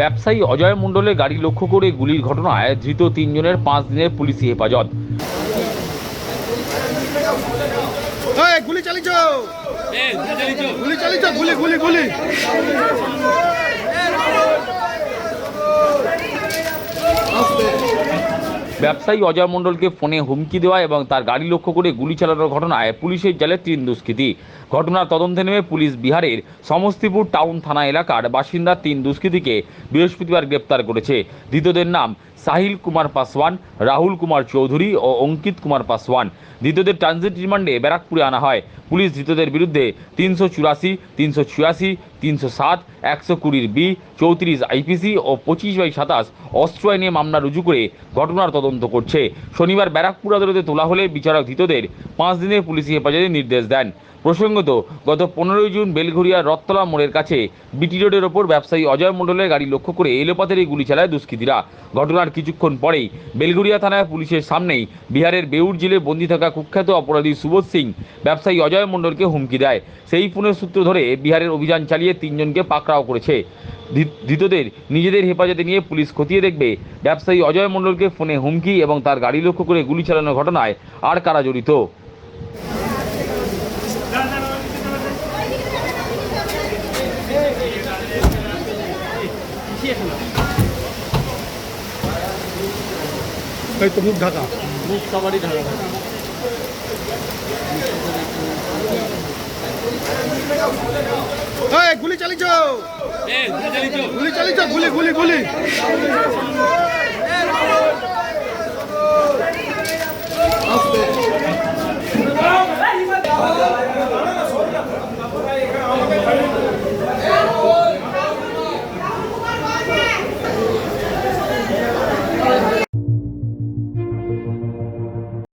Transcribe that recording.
ব্যবসায়ী অজয় মণ্ডলের গাড়ি লক্ষ্য করে গুলির ঘটনায় ধৃত তিনজনের পাঁচ দিনের পুলিশি হেফাজত। গুলি চালিয়েছ গুলি চালিয়েছ গুলি গুলি গুলি। ব্যবসায়ী অজয় মণ্ডলকে ফোনে হুমকি দেওয়া এবং তার গাড়ি লক্ষ্য করে গুলি চালানোর ঘটনায় পুলিশের জালে তিন দুষ্কৃতী। ঘটনার তদন্তে নেমে পুলিশ বিহারের সমস্তিপুর টাউন থানা এলাকার বাসিন্দা তিন দুষ্কৃতীকে বৃহস্পতিবার গ্রেপ্তার করেছে। ধৃতদের নাম সাহিল কুমার পাসওয়ান, রাহুল কুমার চৌধুরী ও অঙ্কিত কুমার পাসওয়ান। ধৃতদের ট্রানজিট রিমান্ডে ব্যারাকপুরে আনা হয়। পুলিশ ধৃতদের বিরুদ্ধে তিনশো চুরাশি, তিনশো ছিয়াশি, তিনশো সাত, একশো কুড়ির বি, চৌত্রিশ আইপিসি ও পঁচিশ বাই সাতাশ অস্ত্র আইনে মামলা রুজু করে ঘটনার তদন্ত করছে। শনিবার ব্যারাকপুর আদালতে তোলা হলে বিচারক ধৃতদের পাঁচ দিনের পুলিশি হেফাজতের নির্দেশ দেন। প্রসঙ্গত, গত পনেরোই জুন বেলঘরিয়ার রত্তলা মোড়ের কাছে বিটি রোডের ওপর ব্যবসায়ী অজয় মণ্ডলের গাড়ি লক্ষ্য করে এলোপাতারি গুলি চালায় দুষ্কৃতীরা। ঘটনার কিছুক্ষণ পরেই বেলঘরিয়া থানায় পুলিশের সামনেই বিহারের বেউর জেলে বন্দী থাকা কুখ্যাত অপরাধী সুবোধ সিং, ব্যবসায়ী অজয় মণ্ডলকে হুমকি দেয়। সেই ফোনের সূত্র ধরে বিহারের অভিযান চালিয়ে তিনজনকে পাকড়াও করেছে। ধৃতদের নিজেদের হেফাজতে নিয়ে পুলিশ খতিয়ে দেখবে। ব্যবসায়ী অজয় মণ্ডলকে ফোনে হুমকি এবং তার গাড়ি লক্ষ্য করে গুলি চালানোর ঘটনায় আর কারা জড়িত? এই তো মুখ ঢাকা। মুখ সবারই ঢাকা থাকে এই গুলি চালিয়েছ এ গুলি চালিয়েছ। গুলি চালিয়েছ গুলি গুলি গুলি।